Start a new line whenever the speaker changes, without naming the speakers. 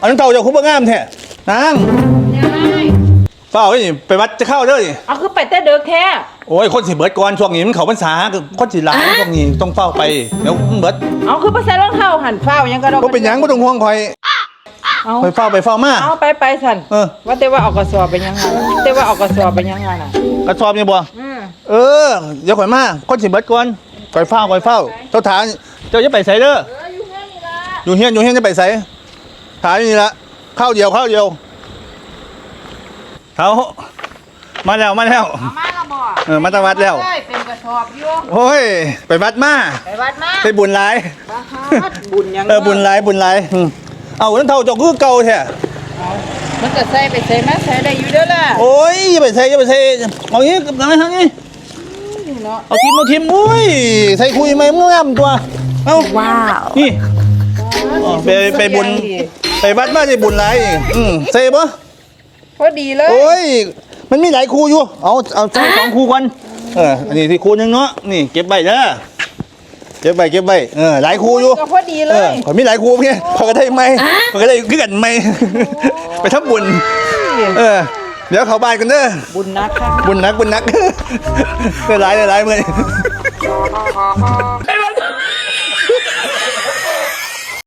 อันนั้นเท่าเจะคุ้มงามแท้นาง
ยังไง
เปล่าเอ้ยไปวัดจะเข้าเด้อนี่
เอาคือไปแต่เด็กแท้
โอ้ยคนสิเบิดก่อนช่วงนี้มันเขาพรรษาคือคนสิหลายช่วงนี้ต้องเฝ้าไปเดี๋ยวมันเบิด
เอาคือไปใส่รองเท้าหันเฝ้ายังกระดก
ก็เป็นหยังบ่ต้องห่วงคอย
เอา
ไปเฝ้าไปเฝ้ามา
เอาไปไปสัน
เออ
ว่าแต่ว่าเออกกระสอบเป็นยังไงแต่ว่าเออกกระสอบเป็นยังไงน่ะ
กระสอบนี่บ่
อืม
เออเดี๋ยวข่อยมาคนสิเบิดก่อนข่อยเฝ้าข่อยเฝ้าเจ้าถามเจ้าจะไปไสเด้อ
เอออยู่แค่นี้ละ
อยู่เฮียนอยู่เฮียนจะไปไส ถามนี่ละข้าวเดียวข้าวเดียวเขามาแล้วมาแล้ว
เอามาละบ่
เออมาตะวัดแล้ว
เอ้ยเป็นกระสอบอยู่
โอ้ยไปวัดมา
ไปวัดมา
ไปบุญหลาย
ปะฮัดบุญยัง
เออบุญหลายบุญหลายอืมเอานั่นเท่าเจ้าคือเก่าแท้
มันก็ใส่ไปใส่มาใส่ได้อยู่เด้อล่ะ
โอ้ยอย่าไปใส่อย่าไปใส่เอางี้กับอะไรทางนี้
เนาะ
เอาทิมเอาทิมอุ้ยใส่คุยไหมมึงงามตัวเอ้า
ว้าว
นี่อ๋อไปไปบุญ ไปวัดมาได้บุญหลายอีกอืมใส่ปะ
พอดีเลย
โอ้ย มันมีหลายครูอยู่ เอา เอาใส่สองครูก่อนเออ อันนี้ที่ครูหนึงเนาะ นี่เก็บใบเด้อเก็บใบเก็บใบเออ หลายครูอยู่
ก็พอดีเล
เออย ขอยมีหลายครูเนี่ยขอยก็ได้ไหมขอยก็ได้คือกันไหม ไปทำบุญ เออ เดี๋ยวเขาบ้านกันเด้อ
บุญนักครับ
บุญนักบุญนัก ได้หลายได้หลายเมื่อนี้